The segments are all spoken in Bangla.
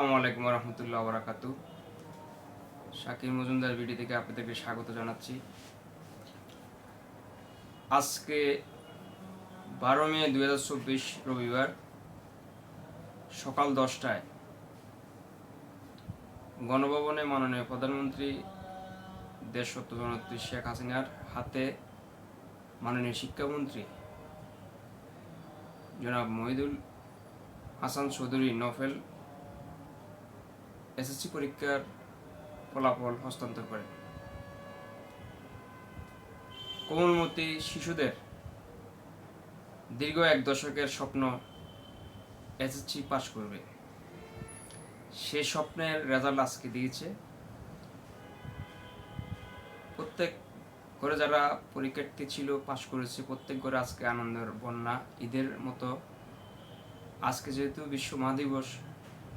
আসসালামু আলাইকুম রহমতুল্লাহ বরাকাতু শাকির মজুমদার ভিডিও থেকে আপনাদেরকে স্বাগত জানাচ্ছি। আজকে বারো মে দুই হাজার চব্বিশ রবিবার সকাল দশটায় গণভবনে মাননীয় প্রধানমন্ত্রী দেশত্ব জনত্রী শেখ হাসিনার হাতে মাননীয় শিক্ষামন্ত্রী জনাব মহিদুল হাসান চৌধুরী নফেল এসএসসি পরীক্ষার ফলাফল হস্তান্তর করেন কোমলমতি শিশুদের দীর্ঘ এক দশকের স্বপ্ন এসএসসি পাস করবে। সে স্বপ্নের রেজাল্ট আজকে দিয়েছে। প্রত্যেক ঘরে যারা পরীক্ষার্থী ছিল পাশ করেছে, প্রত্যেক ঘরে আজকে আনন্দের বন্যা। ঈদের মতো আজকে যেহেতু বিশ্ব মহাদিবস,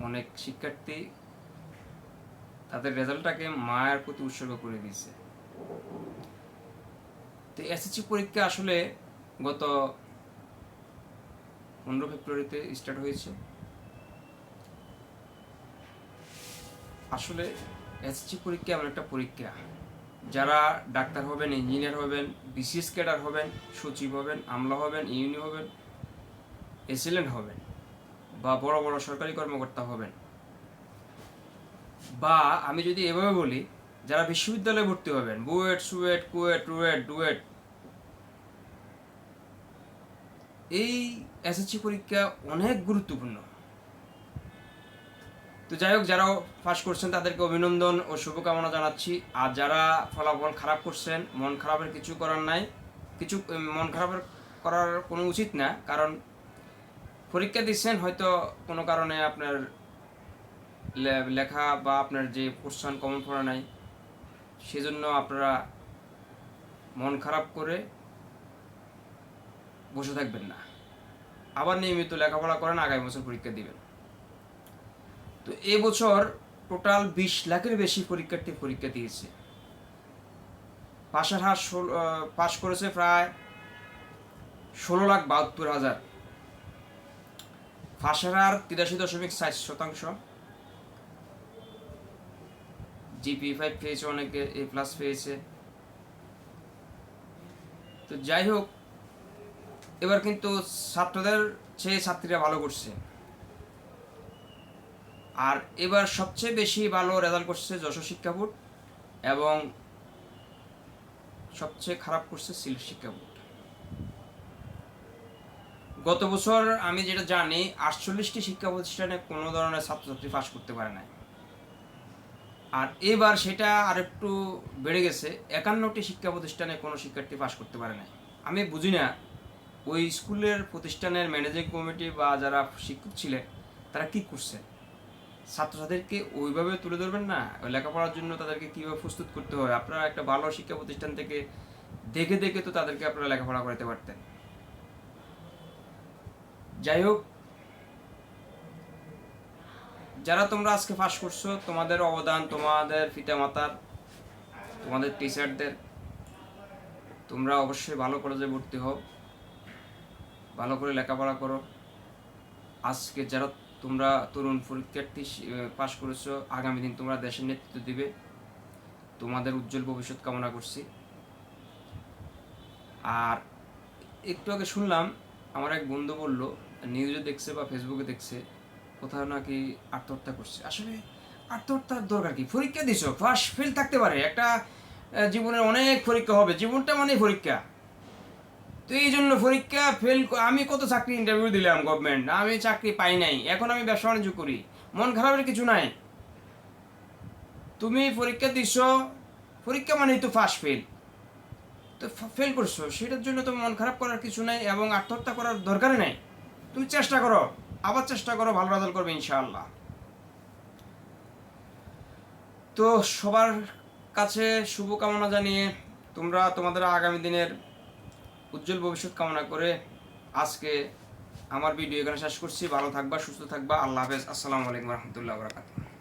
অনেক শিক্ষার্থী তাদের রেজাল্টটাকে মায়ের প্রতি উৎসর্গ করে দিয়েছে। তো এসএসসি পরীক্ষা আসলে গত পনেরো ফেব্রুয়ারিতে স্টার্ট হয়েছে। আসলে এসএসসি পরীক্ষা এমন একটা পরীক্ষা। যারা ডাক্তার হবেন, ইঞ্জিনিয়ার হবেন, বিসিএস ক্যাডার হবেন, সচিব হবেন, আমলা হবেন ইউনি হবেন এসিলেন্ট হবেন বা বড় বড় সরকারি কর্মকর্তা হবেন বা আমি যদি এভাবে বলি, যারা বিশ্ববিদ্যালয়ে ভর্তি হবেন, BUET, SUET, KUET RUET DUET, এই এসএসসি পরীক্ষা অনেক গুরুত্বপূর্ণ। তো যাই হোক, যারা পাস করছেন, তাদেরকে অভিনন্দন ও শুভকামনা জানাচ্ছি। আর যারা ফলাফল খারাপ করছেন, মন খারাপের কিছু করার নাই। কিছু মন খারাপের করার কোনো উচিত না, কারণ পরীক্ষা দিচ্ছেন হয়তো কোনো কারণে আপনার লেখা বা আপনার যে কোশ্চান কমন পড়া নাই, সেজন্য আপনারা মন খারাপ করে বসে থাকবেন না। আবার নিয়মিত লেখাপড়া করেন, আগামী বছর পরীক্ষা দিবেন। তো এবছর টোটাল বিশ লাখের বেশি পরীক্ষার্থী পরীক্ষা দিয়েছে। পাশের হার পাশ করেছে প্রায় ষোলো লাখ বাহাত্তর হাজার। ফাঁসের হার তিরাশি দশমিক ষাট শতাংশ। জিপি ফাইভ পেয়েছে অনেকে এ প্লাস পেয়েছে। তো যাই হোক, এবার কিন্তু ছাত্রদের চেয়ে ছাত্রীরা ভালো করছে। আর এবার সবচেয়ে বেশি ভালো রেজাল্ট করছে যশোর শিক্ষা বোর্ড এবং সবচেয়ে খারাপ করছে সিলেট শিক্ষা বোর্ড। গত বছর আমি যেটা জানি, আটচল্লিশটি শিক্ষা প্রতিষ্ঠানে কোনো ধরনের ছাত্রছাত্রী পাশ করতে পারে নাই। আর এবার সেটা আরেকটু বেড়ে গেছে। একান্নটি শিক্ষা প্রতিষ্ঠানে কোনো শিক্ষার্থী পাশ করতে পারে না আমি বুঝি না, ওই স্কুলের প্রতিষ্ঠানের ম্যানেজিং কমিটি বা যারা শিক্ষক ছিলেন, তারা কি করছে? ছাত্রছাত্রীকে ওইভাবে তুলে ধরবেন না? লেখাপড়ার জন্য তাদেরকে কীভাবে প্রস্তুত করতে হয়? আপনারা একটা ভালো শিক্ষা প্রতিষ্ঠান থেকে দেখে দেখে তো তাদেরকে আপনারা লেখাপড়া করাতে পারতেন। যাই হোক যারা তোমরা আজকে পাস করছ, তোমাদের অবদান, তোমাদের পিতা মাতার তোমাদের টিচারদের তোমরা অবশ্যই ভালো কলেজে ভর্তি হও, ভালো করে লেখাপড়া করো। আজকে যারা তোমরা তরুণ পরীক্ষার্থী পাশ করেছ, আগামী দিন তোমরা দেশের নেতৃত্ব দিবে। তোমাদের উজ্জ্বল ভবিষ্যৎ কামনা করছি। আর একটু আগে শুনলাম, আমার এক বন্ধু বলল নিউজে দেখছে বা ফেসবুকে দেখছে কোথাও নাকি আত্মহত্যা করছে। আসলে আত্মহত্যার দরকার কি? পরীক্ষা দিছো ফার্স্ট ফেল থাকতে পারে। একটা জীবনের অনেক পরীক্ষা হবে। জীবনটা মানে পরীক্ষা। তো এই জন্য পরীক্ষা ফেল আমি কত চাকরি ইন্টারভিউ দিলাম গভর্নমেন্ট আমি চাকরি পাই নাই। এখন আমি ব্যবসা বাণিজ্য করি। মন খারাপের কিছু নাই। তুমি পরীক্ষা দিছ, পরীক্ষা মানেই তো ফার্স্ট ফেল তো ফেল করছ, সেটার জন্য তো মন খারাপ করার কিছু নাই এবং আত্মহত্যা করার দরকারই নাই। তুমি চেষ্টা করো। আবার চেষ্টা করো, ভালো রেজাল্ট করবে ইনশাআল্লাহ। তো সবার কাছে শুভকামনা জানিয়ে তোমরা তোমাদের আগামী দিনের উজ্জ্বল ভবিষ্যৎ কামনা করে আজকে আমার ভিডিও এখানে শেষ করছি। ভালো থাকবা, সুস্থ থাকবা। আল্লাহ হাফেজ। আসসালামু আলাইকুম রহমতুল্লাহ বরাকাত